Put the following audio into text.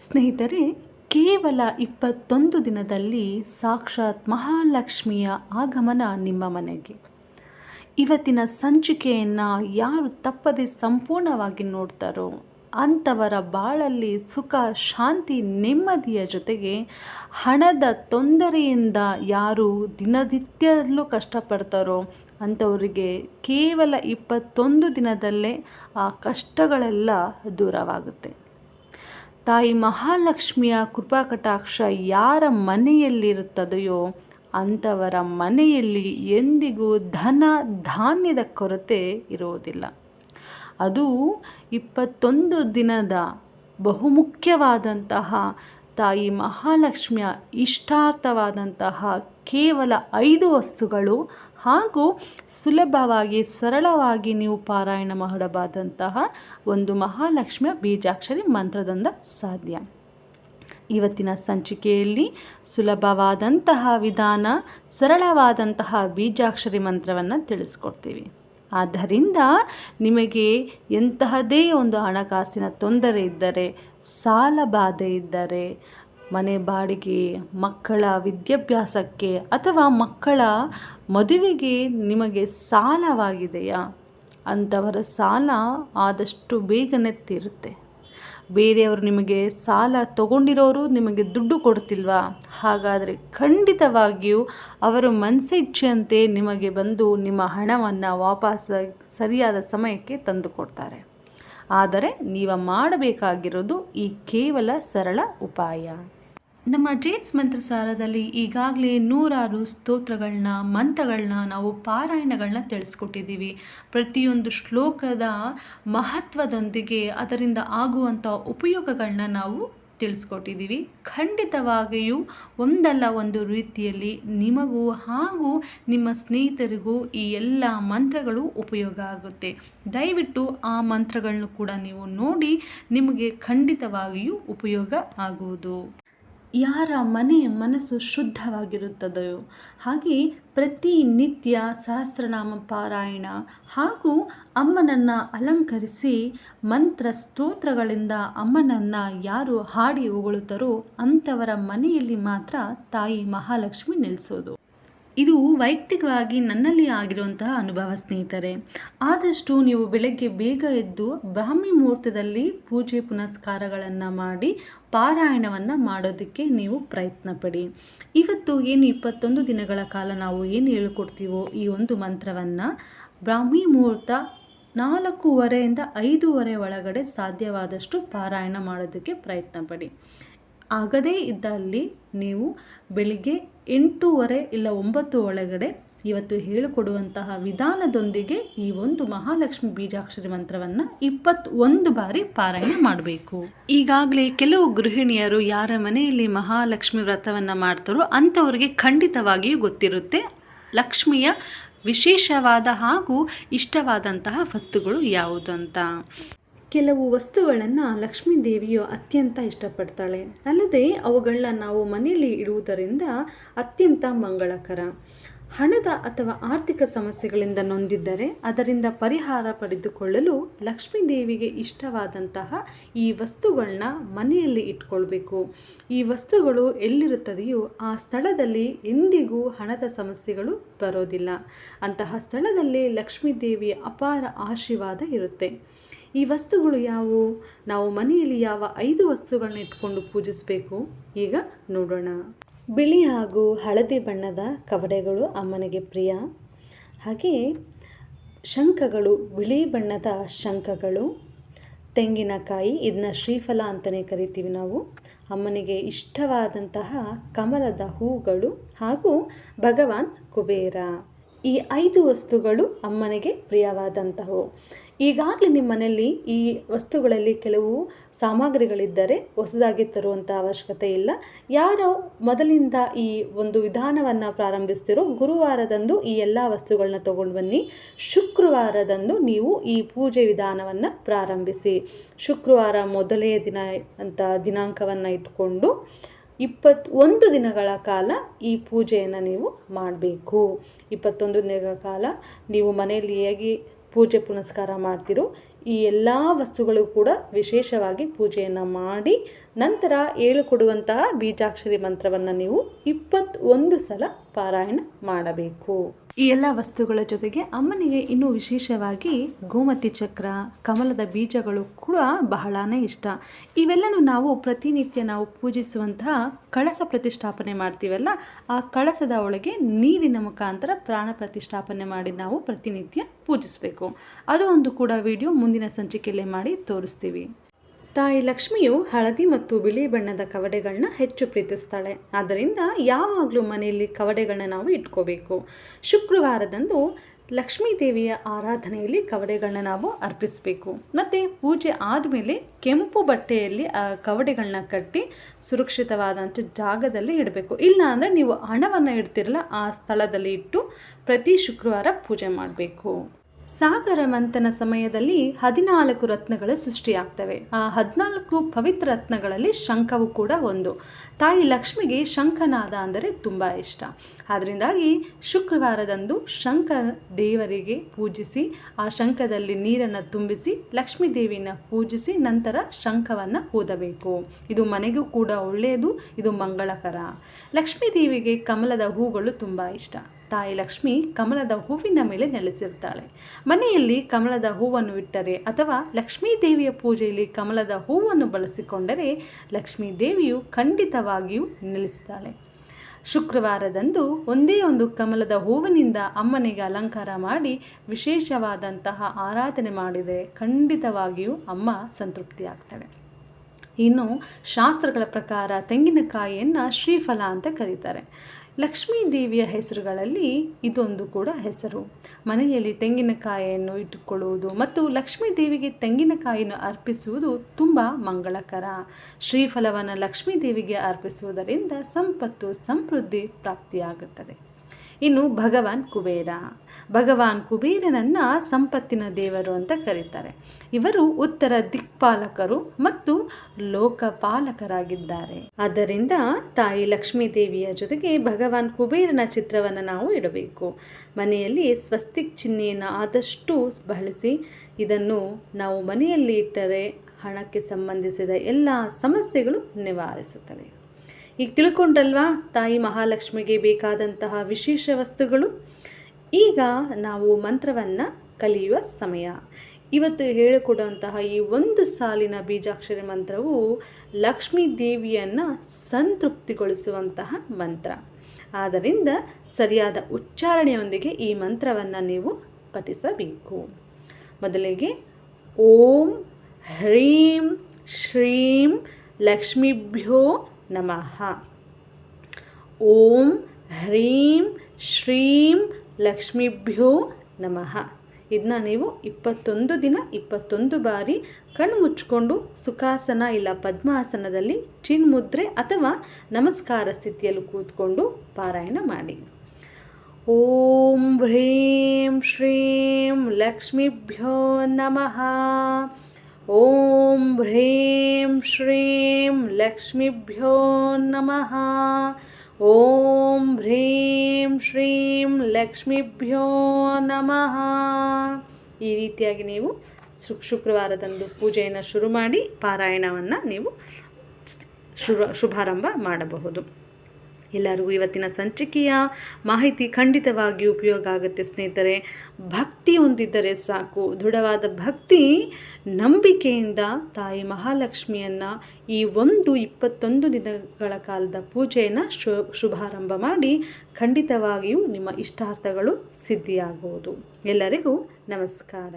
ಸ್ನೇಹಿತರೆ, ಕೇವಲ ಇಪ್ಪತ್ತೊಂದು ದಿನದಲ್ಲಿ ಸಾಕ್ಷಾತ್ ಮಹಾಲಕ್ಷ್ಮಿಯ ಆಗಮನ ನಿಮ್ಮ ಮನೆಗೆ. ಇವತ್ತಿನ ಸಂಚಿಕೆಯನ್ನು ಯಾರು ತಪ್ಪದೆ ಸಂಪೂರ್ಣವಾಗಿ ನೋಡ್ತಾರೋ, ಅಂಥವರ ಬಾಳಲ್ಲಿ ಸುಖ, ಶಾಂತಿ, ನೆಮ್ಮದಿಯ ಜೊತೆಗೆ ಹಣದ ತೊಂದರೆಯಿಂದ ಯಾರು ದಿನನಿತ್ಯದಲ್ಲೂ ಕಷ್ಟಪಡ್ತಾರೋ, ಅಂಥವರಿಗೆ ಕೇವಲ ಇಪ್ಪತ್ತೊಂದು ದಿನದಲ್ಲೇ ಆ ಕಷ್ಟಗಳೆಲ್ಲ ದೂರವಾಗುತ್ತೆ. ತಾಯಿ ಮಹಾಲಕ್ಷ್ಮಿಯ ಕೃಪಾ ಕಟಾಕ್ಷ ಯಾರ ಮನೆಯಲ್ಲಿರುತ್ತದೆಯೋ ಅಂಥವರ ಮನೆಯಲ್ಲಿ ಎಂದಿಗೂ ಧನ ಧಾನ್ಯದ ಕೊರತೆ ಇರುವುದಿಲ್ಲ. ಅದು ಇಪ್ಪತ್ತೊಂದು ದಿನದ ಬಹುಮುಖ್ಯವಾದಂತಹ ತಾಯಿ ಮಹಾಲಕ್ಷ್ಮಿಯ ಇಷ್ಟಾರ್ಥವಾದಂತಹ ಕೇವಲ ಐದು ವಸ್ತುಗಳು ಹಾಗೂ ಸುಲಭವಾಗಿ ಸರಳವಾಗಿ ನೀವು ಪಾರಾಯಣ ಮಾಡಬಾದಂತಹ ಒಂದು ಮಹಾಲಕ್ಷ್ಮಿಯ ಬೀಜಾಕ್ಷರಿ ಮಂತ್ರದಿಂದ ಸಾಧ್ಯ. ಇವತ್ತಿನ ಸಂಚಿಕೆಯಲ್ಲಿ ಸುಲಭವಾದಂತಹ ವಿಧಾನ, ಸರಳವಾದಂತಹ ಬೀಜಾಕ್ಷರಿ ಮಂತ್ರವನ್ನು ತಿಳಿಸ್ಕೊಡ್ತೀವಿ. ಆದ್ದರಿಂದ ನಿಮಗೆ ಎಂತಹದೇ ಒಂದು ಹಣಕಾಸಿನ ತೊಂದರೆ ಇದ್ದರೆ, ಸಾಲ ಬಾಧೆ ಇದ್ದರೆ ಮನೆ ಬಾಡಿಗೆ, ಮಕ್ಕಳ ವಿದ್ಯಾಭ್ಯಾಸಕ್ಕೆ ಅಥವಾ ಮಕ್ಕಳ ಮದುವೆಗೆ ನಿಮಗೆ ಸಾಲವಾಗಿದೆಯಾ? ಅಂಥವರ ಸಾಲ ಆದಷ್ಟು ಬೇಗನೆ ತೀರುತ್ತೆ. ಬೇರೆಯವರು ನಿಮಗೆ ಸಾಲ ತಗೊಂಡಿರೋರು ನಿಮಗೆ ದುಡ್ಡು ಕೊಡ್ತಿಲ್ವಾ? ಹಾಗಾದರೆ ಖಂಡಿತವಾಗಿಯೂ ಅವರ ಮನಸ್ಸಿಚ್ಛೆಯಂತೆ ನಿಮಗೆ ಬಂದು ನಿಮ್ಮ ಹಣವನ್ನು ವಾಪಸ್ ಸರಿಯಾದ ಸಮಯಕ್ಕೆ ತಂದು ಕೊಡ್ತಾರೆ. ಆದರೆ, ನೀವು ಮಾಡಬೇಕಾಗಿರೋದು ಈ ಕೇವಲ ಸರಳ ಉಪಾಯ. ನಮ್ಮ ಜೇಸ್ ಮಂತ್ರಸಾರದಲ್ಲಿ ಈಗಾಗಲೇ ನೂರಾರು ಸ್ತೋತ್ರಗಳನ್ನ, ಮಂತ್ರಗಳನ್ನ ನಾವು ಪಾರಾಯಣಗಳನ್ನ ತಿಳಿಸ್ಕೊಟ್ಟಿದ್ದೀವಿ. ಪ್ರತಿಯೊಂದು ಶ್ಲೋಕದ ಮಹತ್ವದೊಂದಿಗೆ ಅದರಿಂದ ಆಗುವಂಥ ಉಪಯೋಗಗಳನ್ನ ನಾವು ತಿಳಿಸ್ಕೊಟ್ಟಿದ್ದೀವಿ. ಖಂಡಿತವಾಗಿಯೂ ಒಂದಲ್ಲ ಒಂದು ರೀತಿಯಲ್ಲಿ ನಿಮಗೂ ಹಾಗೂ ನಿಮ್ಮ ಸ್ನೇಹಿತರಿಗೂ ಈ ಎಲ್ಲ ಮಂತ್ರಗಳು ಉಪಯೋಗ ಆಗುತ್ತೆ. ದಯವಿಟ್ಟು ಆ ಮಂತ್ರಗಳನ್ನು ಕೂಡ ನೀವು ನೋಡಿ ನಿಮಗೆ ಖಂಡಿತವಾಗಿಯೂ ಉಪಯೋಗ ಆಗುವುದು ಯಾರ ಮನೆ ಮನಸ್ಸು ಶುದ್ಧವಾಗಿರುತ್ತದೆಯೋ ಹಾಗೆ ಪ್ರತಿ ನಿತ್ಯ ಸಹಸ್ರನಾಮ ಪಾರಾಯಣ ಹಾಗೂ ಅಮ್ಮನನ್ನು ಅಲಂಕರಿಸಿ ಮಂತ್ರ ಸ್ತೋತ್ರಗಳಿಂದ ಅಮ್ಮನನ್ನು ಯಾರು ಹಾಡಿ ಹೊಗಳುತ್ತಾರೋ ಅಂಥವರ ಮನೆಯಲ್ಲಿ ಮಾತ್ರ ತಾಯಿ ಮಹಾಲಕ್ಷ್ಮಿ ನೆಲೆಸೋದು. ಇದು ವೈಯಕ್ತಿಕವಾಗಿ ನನ್ನಲ್ಲಿ ಆಗಿರುವಂತಹ ಅನುಭವ ಸ್ನೇಹಿತರೆ. ಆದಷ್ಟು ನೀವು ಬೆಳಗ್ಗೆ ಬೇಗ ಎದ್ದು ಬ್ರಾಹ್ಮಿ ಮುಹೂರ್ತದಲ್ಲಿ ಪೂಜೆ ಪುನಸ್ಕಾರಗಳನ್ನು ಮಾಡಿ ಪಾರಾಯಣವನ್ನು ಮಾಡೋದಕ್ಕೆ ನೀವು ಪ್ರಯತ್ನ ಪಡಿ ಇವತ್ತು ಏನು ಇಪ್ಪತ್ತೊಂದು ದಿನಗಳ ಕಾಲ ನಾವು ಏನು ಹೇಳಿಕೊಡ್ತೀವೋ ಈ ಒಂದು ಮಂತ್ರವನ್ನು ಬ್ರಾಹ್ಮಿ ಮುಹೂರ್ತ ನಾಲ್ಕೂವರೆಯಿಂದ ಐದೂವರೆ ಒಳಗಡೆ ಸಾಧ್ಯವಾದಷ್ಟು ಪಾರಾಯಣ ಮಾಡೋದಕ್ಕೆ ಪ್ರಯತ್ನ ಪಡಿ ಆಗದೇ ಇದ್ದಲ್ಲಿ ನೀವು ಬೆಳಿಗ್ಗೆ ಎಂಟೂವರೆ ಇಲ್ಲ ಒಂಬತ್ತು ಒಳಗಡೆ ಇವತ್ತು ಹೇಳಿಕೊಡುವಂತಹ ವಿಧಾನದೊಂದಿಗೆ ಈ ಒಂದು ಮಹಾಲಕ್ಷ್ಮಿ ಬೀಜಾಕ್ಷರಿ ಮಂತ್ರವನ್ನು ಇಪ್ಪತ್ತೊಂದು ಬಾರಿ ಪಾರಾಯಣ ಮಾಡಬೇಕು. ಈಗಾಗಲೇ ಕೆಲವು ಗೃಹಿಣಿಯರು ಯಾರ ಮನೆಯಲ್ಲಿ ಮಹಾಲಕ್ಷ್ಮಿ ವ್ರತವನ್ನು ಮಾಡ್ತಾರೋ ಅಂಥವ್ರಿಗೆ ಖಂಡಿತವಾಗಿಯೂ ಗೊತ್ತಿರುತ್ತೆ. ಲಕ್ಷ್ಮಿಯ ವಿಶೇಷವಾದ ಹಾಗೂ ಇಷ್ಟವಾದಂತಹ ವಸ್ತುಗಳು ಯಾವುದು ಅಂತ. ಕೆಲವು ವಸ್ತುಗಳನ್ನು ಲಕ್ಷ್ಮೀ ದೇವಿಯು ಅತ್ಯಂತ ಇಷ್ಟಪಡ್ತಾಳೆ. ಅಲ್ಲದೆ ಅವುಗಳನ್ನ ನಾವು ಮನೆಯಲ್ಲಿ ಇಡುವುದರಿಂದ ಅತ್ಯಂತ ಮಂಗಳಕರ. ಹಣದ ಅಥವಾ ಆರ್ಥಿಕ ಸಮಸ್ಯೆಗಳಿಂದ ನೊಂದಿದ್ದರೆ ಅದರಿಂದ ಪರಿಹಾರ ಪಡೆದುಕೊಳ್ಳಲು ಲಕ್ಷ್ಮೀ ದೇವಿಗೆ ಇಷ್ಟವಾದಂತಹ ಈ ವಸ್ತುಗಳನ್ನ ಮನೆಯಲ್ಲಿ ಇಟ್ಕೊಳ್ಬೇಕು. ಈ ವಸ್ತುಗಳು ಎಲ್ಲಿರುತ್ತದೆಯೋ ಆ ಸ್ಥಳದಲ್ಲಿ ಎಂದಿಗೂ ಹಣದ ಸಮಸ್ಯೆಗಳು ಬರೋದಿಲ್ಲ. ಅಂತಹ ಸ್ಥಳದಲ್ಲಿ ಲಕ್ಷ್ಮೀ ದೇವಿಯ ಅಪಾರ ಆಶೀರ್ವಾದ ಇರುತ್ತೆ. ಈ ವಸ್ತುಗಳು ಯಾವುವು? ನಾವು ಮನೆಯಲ್ಲಿ ಯಾವ ಐದು ವಸ್ತುಗಳನ್ನ ಇಟ್ಕೊಂಡು ಪೂಜಿಸಬೇಕು? ಈಗ ನೋಡೋಣ. ಬಿಳಿ ಹಾಗೂ ಹಳದಿ ಬಣ್ಣದ ಕವಡೆಗಳು ಅಮ್ಮನಿಗೆ ಪ್ರಿಯ. ಹಾಗೆಯೇ ಶಂಖಗಳು, ಬಿಳಿ ಬಣ್ಣದ ಶಂಖಗಳು. ತೆಂಗಿನಕಾಯಿ ಇದನ್ನ ಶ್ರೀಫಲ ಅಂತಲೇ ಕರಿತೀವಿ ನಾವು. ಅಮ್ಮನಿಗೆ ಇಷ್ಟವಾದಂತಹ ಕಮಲದ ಹೂಗಳು ಹಾಗೂ ಭಗವಾನ್ ಕುಬೇರ. ಈ ಐದು ವಸ್ತುಗಳು ಅಮ್ಮನಿಗೆ ಪ್ರಿಯವಾದಂತಹವು. ಈಗಾಗಲೇ ನಿಮ್ಮ ಮನೆಯಲ್ಲಿ ಈ ವಸ್ತುಗಳಲ್ಲಿ ಕೆಲವು ಸಾಮಗ್ರಿಗಳಿದ್ದರೆ ಹೊಸದಾಗಿ ತರುವಂಥ ಅವಶ್ಯಕತೆ ಇಲ್ಲ. ಯಾರು ಮೊದಲಿಂದ ಈ ಒಂದು ವಿಧಾನವನ್ನು ಪ್ರಾರಂಭಿಸ್ತಿರೋ ಗುರುವಾರದಂದು ಈ ಎಲ್ಲ ವಸ್ತುಗಳನ್ನ ತೊಗೊಂಡು ಬನ್ನಿ. ಶುಕ್ರವಾರದಂದು ನೀವು ಈ ಪೂಜೆ ವಿಧಾನವನ್ನು ಪ್ರಾರಂಭಿಸಿ. ಶುಕ್ರವಾರ ಮೊದಲೇ ದಿನ ಅಂತ ದಿನಾಂಕವನ್ನು ಇಟ್ಕೊಂಡು ಇಪ್ಪತ್ತೊಂದು ದಿನಗಳ ಕಾಲ ಈ ಪೂಜೆಯನ್ನು ನೀವು ಮಾಡಬೇಕು. ಇಪ್ಪತ್ತೊಂದು ದಿನಗಳ ಕಾಲ ನೀವು ಮನೆಯಲ್ಲಿ ಹೇಗೆ ಪೂಜೆ ಪುನಸ್ಕಾರ ಮಾಡ್ತಿರೋ. ಈ ಎಲ್ಲ ವಸ್ತುಗಳು ಕೂಡ ವಿಶೇಷವಾಗಿ ಪೂಜೆಯನ್ನು ಮಾಡಿ ನಂತರ ಹೇಳಿಕೊಡುವಂತಹ ಬೀಜಾಕ್ಷರಿ ಮಂತ್ರವನ್ನು ನೀವು ಇಪ್ಪತ್ತೊಂದು ಸಲ ಪಾರಾಯಣ ಮಾಡಬೇಕು. ಈ ಎಲ್ಲ ವಸ್ತುಗಳ ಜೊತೆಗೆ ಅಮ್ಮನಿಗೆ ಇನ್ನೂ ವಿಶೇಷವಾಗಿ ಗೋಮತಿ ಚಕ್ರ, ಕಮಲದ ಬೀಜಗಳು ಕೂಡ ಬಹಳನೇ ಇಷ್ಟ. ಇವೆಲ್ಲನೂ ನಾವು ಪ್ರತಿನಿತ್ಯ ನಾವು ಪೂಜಿಸುವಂತಹ ಕಳಸ ಪ್ರತಿಷ್ಠಾಪನೆ ಮಾಡ್ತೀವಲ್ಲ, ಆ ಕಳಸದ ಒಳಗೆ ನೀರಿನ ಮುಖಾಂತರ ಪ್ರಾಣ ಪ್ರತಿಷ್ಠಾಪನೆ ಮಾಡಿ ನಾವು ಪ್ರತಿನಿತ್ಯ ಪೂಜಿಸಬೇಕು. ಅದು ಒಂದು ಕೂಡ ವಿಡಿಯೋ ಮುಂದಿನ ಸಂಚಿಕೆಯಲ್ಲೇ ಮಾಡಿ ತೋರಿಸ್ತೀವಿ. ತಾಯಿ ಲಕ್ಷ್ಮಿಯು ಹಳದಿ ಮತ್ತು ಬಿಳಿ ಬಣ್ಣದ ಕವಡೆಗಳನ್ನ ಹೆಚ್ಚು ಪ್ರೀತಿಸ್ತಾಳೆ. ಆದ್ದರಿಂದ ಯಾವಾಗಲೂ ಮನೆಯಲ್ಲಿ ಕವಡೆಗಳನ್ನ ನಾವು ಇಟ್ಕೋಬೇಕು. ಶುಕ್ರವಾರದಂದು ಲಕ್ಷ್ಮೀ ದೇವಿಯ ಆರಾಧನೆಯಲ್ಲಿ ಕವಡೆಗಳನ್ನ ನಾವು ಅರ್ಪಿಸಬೇಕು. ಮತ್ತು ಪೂಜೆ ಆದಮೇಲೆ ಕೆಂಪು ಬಟ್ಟೆಯಲ್ಲಿ, ಆ ಕವಡೆಗಳನ್ನ ಕಟ್ಟಿ ಸುರಕ್ಷಿತವಾದಂಥ ಜಾಗದಲ್ಲಿ ಇಡಬೇಕು. ಇಲ್ಲ ಅಂದರೆ ನೀವು ಹಣವನ್ನು ಇಡ್ತಿರಲ್ಲ, ಆ ಸ್ಥಳದಲ್ಲಿ ಇಟ್ಟು ಪ್ರತಿ ಶುಕ್ರವಾರ ಪೂಜೆ ಮಾಡಬೇಕು. ಸಾಗರ ಮಂಥನ ಸಮಯದಲ್ಲಿ ಹದಿನಾಲ್ಕು ರತ್ನಗಳು ಸೃಷ್ಟಿಯಾಗ್ತವೆ. ಆ ಹದಿನಾಲ್ಕು ಪವಿತ್ರ ರತ್ನಗಳಲ್ಲಿ ಶಂಖವು ಕೂಡ ಒಂದು. ತಾಯಿ ಲಕ್ಷ್ಮಿಗೆ ಶಂಖನಾದ ಅಂದರೆ ತುಂಬ ಇಷ್ಟ. ಅದರಿಂದಾಗಿ ಶುಕ್ರವಾರದಂದು ಶಂಖ ದೇವರಿಗೆ ಪೂಜಿಸಿ, ಆ ಶಂಖದಲ್ಲಿ ನೀರನ್ನು ತುಂಬಿಸಿ, ಲಕ್ಷ್ಮೀ ದೇವಿನ ಪೂಜಿಸಿ ನಂತರ ಶಂಖವನ್ನು ಓದಬೇಕು ಇದು ಮನೆಗೂ ಕೂಡ ಒಳ್ಳೆಯದು, ಇದು ಮಂಗಳಕರ. ಲಕ್ಷ್ಮೀ ದೇವಿಗೆ ಕಮಲದ ಹೂಗಳು ತುಂಬ ಇಷ್ಟ. ತಾಯಿ ಲಕ್ಷ್ಮಿ ಕಮಲದ ಹೂವಿನ ಮೇಲೆ ನೆಲೆಸಿರ್ತಾಳೆ ಮನೆಯಲ್ಲಿ ಕಮಲದ ಹೂವನ್ನು ಇಟ್ಟರೆ ಅಥವಾ ಲಕ್ಷ್ಮೀ ದೇವಿಯ ಪೂಜೆಯಲ್ಲಿ ಕಮಲದ ಹೂವನ್ನು ಬಳಸಿಕೊಂಡರೆ ಲಕ್ಷ್ಮೀ ದೇವಿಯು ಖಂಡಿತವಾಗಿಯೂ ನೆಲೆಸುತ್ತಾಳೆ ಶುಕ್ರವಾರದಂದು ಒಂದೇ ಒಂದು ಕಮಲದ ಹೂವಿನಿಂದ ಅಮ್ಮನಿಗೆ ಅಲಂಕಾರ ಮಾಡಿ ವಿಶೇಷವಾದಂತಹ ಆರಾಧನೆ ಮಾಡಿದರೆ ಖಂಡಿತವಾಗಿಯೂ ಅಮ್ಮ ಸಂತೃಪ್ತಿಯಾಗ್ತಾಳೆ ಇನ್ನು ಶಾಸ್ತ್ರಗಳ ಪ್ರಕಾರ ತೆಂಗಿನಕಾಯಿಯನ್ನು ಶ್ರೀಫಲ ಅಂತ ಕರೀತಾರೆ. ಲಕ್ಷ್ಮೀ ದೇವಿಯ ಹೆಸರುಗಳಲ್ಲಿ ಇದೊಂದು ಕೂಡ ಹೆಸರು. ಮನೆಯಲ್ಲಿ ತೆಂಗಿನಕಾಯಿಯನ್ನು ಇಟ್ಟುಕೊಳ್ಳುವುದು ಮತ್ತು ಲಕ್ಷ್ಮೀ ದೇವಿಗೆ ತೆಂಗಿನಕಾಯಿಯನ್ನು ಅರ್ಪಿಸುವುದು ತುಂಬ ಮಂಗಳಕರ. ಶ್ರೀಫಲವನ್ನು ಲಕ್ಷ್ಮೀ ದೇವಿಗೆ ಅರ್ಪಿಸುವುದರಿಂದ ಸಂಪತ್ತು, ಸಮೃದ್ಧಿ ಪ್ರಾಪ್ತಿಯಾಗುತ್ತದೆ. ಇನ್ನು ಭಗವಾನ್ ಕುಬೇರ. ಭಗವಾನ್ ಕುಬೇರನನ್ನ ಸಂಪತ್ತಿನ ದೇವರು ಅಂತ ಕರೀತಾರೆ. ಇವರು ಉತ್ತರ ದಿಕ್ಪಾಲಕರು ಮತ್ತು ಲೋಕಪಾಲಕರಾಗಿದ್ದಾರೆ. ಆದ್ದರಿಂದ ತಾಯಿ ಲಕ್ಷ್ಮೀ ದೇವಿಯ ಜೊತೆಗೆ ಭಗವಾನ್ ಕುಬೇರನ ಚಿತ್ರವನ್ನು ನಾವು ಇಡಬೇಕು. ಮನೆಯಲ್ಲಿ ಸ್ವಸ್ತಿಕ್ ಚಿಹ್ನೆಯನ್ನು ಆದಷ್ಟು ಬಳಸಿ ಇದನ್ನು ನಾವು ಮನೆಯಲ್ಲಿ ಇಟ್ಟರೆ ಹಣಕ್ಕೆ ಸಂಬಂಧಿಸಿದ ಎಲ್ಲ ಸಮಸ್ಯೆಗಳು ನಿವಾರಿಸುತ್ತದೆ ಈಗ ತಿಳ್ಕೊಂಡ್ರಲ್ವಾ ತಾಯಿ ಮಹಾಲಕ್ಷ್ಮಿಗೆ ಬೇಕಾದಂತಹ ವಿಶೇಷ ವಸ್ತುಗಳು? ಈಗ ನಾವು ಮಂತ್ರವನ್ನು ಕಲಿಯುವ ಸಮಯ. ಇವತ್ತು ಹೇಳಿಕೊಡುವಂತಹ ಈ ಒಂದು ಸಾಲಿನ ಬೀಜಾಕ್ಷರ ಮಂತ್ರವು ಲಕ್ಷ್ಮೀ ದೇವಿಯನ್ನು ಸಂತೃಪ್ತಿಗೊಳಿಸುವಂತಹ ಮಂತ್ರ. ಆದ್ದರಿಂದ ಸರಿಯಾದ ಉಚ್ಚಾರಣೆಯೊಂದಿಗೆ ಈ ಮಂತ್ರವನ್ನು ನೀವು ಪಠಿಸಬೇಕು. ಮೊದಲಿಗೆ ಓಂ ಹ್ರೀಂ ಶ್ರೀಂ ಲಕ್ಷ್ಮೀಭ್ಯೋ ನಮಃ. ಓಂ ಹ್ರೀಂ ಶ್ರೀಂ ಲಕ್ಷ್ಮೀಭ್ಯೋ ನಮಃ. ಇದನ್ನ ನೀವು ಇಪ್ಪತ್ತೊಂದು ದಿನ ಇಪ್ಪತ್ತೊಂದು ಬಾರಿ ಕಣ್ಣು ಮುಚ್ಕೊಂಡು ಸುಖಾಸನ ಇಲ್ಲ ಪದ್ಮಾಸನದಲ್ಲಿ ಚಿನ್ಮುದ್ರೆ ಅಥವಾ ನಮಸ್ಕಾರ ಸ್ಥಿತಿಯಲ್ಲಿ ಕೂತ್ಕೊಂಡು ಪಾರಾಯಣ ಮಾಡಿ. ಓಂ ಹ್ರೀಂ ಶ್ರೀಂ ಲಕ್ಷ್ಮೀಭ್ಯೋ ನಮಃ. ಓಂ ಹ್ರೀಂ ಶ್ರೀಂ ಲಕ್ಷ್ಮೀಭ್ಯೋ ನಮಃ ಓಂ ಹ್ರೀಂ ಶ್ರೀಂ ಲಕ್ಷ್ಮೀಭ್ಯೋ ನಮಃ ಈ ರೀತಿಯಾಗಿ ನೀವು ಶುಕ್ರವಾರದಂದು ಪೂಜೆಯನ್ನು ಶುರು ಮಾಡಿ ಪಾರಾಯಣವನ್ನು ನೀವು ಶುಭ ಶುಭಾರಂಭ ಮಾಡಬಹುದು. ಎಲ್ಲರಿಗೂ ಇವತ್ತಿನ ಸಂಚಿಕೆಯ ಮಾಹಿತಿ ಖಂಡಿತವಾಗಿ ಉಪಯೋಗ ಆಗುತ್ತೆ ಸ್ನೇಹಿತರೆ. ಭಕ್ತಿ ಹೊಂದಿದ್ದರೆ ಸಾಕು. ದೃಢವಾದ ಭಕ್ತಿ ನಂಬಿಕೆಯಿಂದ ತಾಯಿ ಮಹಾಲಕ್ಷ್ಮಿಯನ್ನು ಈ ಒಂದು ಇಪ್ಪತ್ತೊಂದು ದಿನಗಳ ಕಾಲದ ಪೂಜೆಯನ್ನು ಶುಭಾರಂಭ ಮಾಡಿ ಖಂಡಿತವಾಗಿಯೂ ನಿಮ್ಮ ಇಷ್ಟಾರ್ಥಗಳು ಸಿದ್ಧಿಯಾಗುವುದು. ಎಲ್ಲರಿಗೂ ನಮಸ್ಕಾರ.